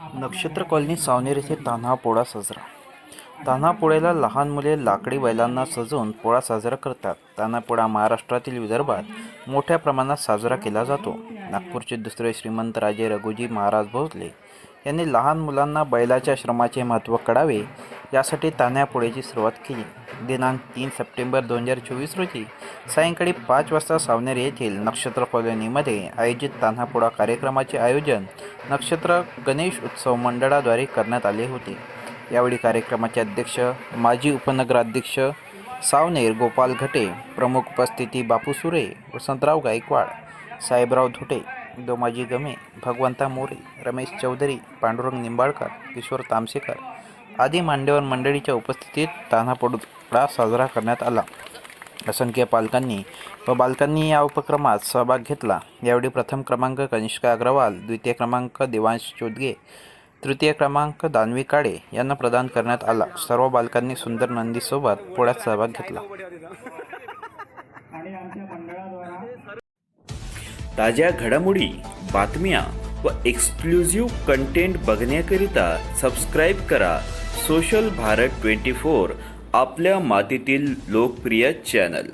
नक्षत्र कॉलनी सावनेर येथे तान्हा पोळा साजरा. तान्हा पोळ्याला लहान मुले लाकडी बैलांना सजवून पोळा साजरा करतात. तान्हा पोळा महाराष्ट्रातील विदर्भात मोठ्या प्रमाणात साजरा केला जातो. नागपूरचे दुसरे श्रीमंत राजे रघुजी महाराज भोसले यांनी लहान मुलांना बैलाच्या श्रमाचे महत्त्व कळावे यासाठी तान्ह्या पोळ्याची सुरुवात केली. दिनांक तीन सप्टेंबर दोन हजार चोवीस रोजी सायंकाळी पाच वाजता सावनेर येथील नक्षत्र कॉलनीमध्ये आयोजित तान्हा पोळा कार्यक्रमाचे आयोजन नक्षत्र गणेश उत्सव मंडळाद्वारे करण्यात आले होते. यावेळी कार्यक्रमाचे अध्यक्ष माजी उपनगराध्यक्ष सावनेर गोपाल घटे प्रमुख उपस्थिती बापू सुरे वसंतराव गायकवाड साहेबराव धुटे दोमाजी गमे भगवंता मोरे रमेश चौधरी पांडुरंग निंबाळकर किशोर तामसेकर आदी मांडेवर मंडळीच्या उपस्थितीत तान्हा साजरा करण्यात आला. असंख्य पालकांनी व बालकांनी या उपक्रमात सहभाग घेतला. यावेळी प्रथम क्रमांक कनिष्का अग्रवाल द्वितीय क्रमांक देवांश चोदगे तृतीय क्रमांक दानवी काळे यांना प्रदान करण्यात आला. सर्व बालकांनी सुंदर नंदीसोबत पोळ्यात सहभाग घेतला. ताज्या घडामोडी बातम्या व एक्सक्लुझिव्ह कंटेंट बघण्याकरिता सबस्क्राईब करा. सोशल भारत ट्वेंटी फोर आपल्या मातीतील लोकप्रिय चॅनल.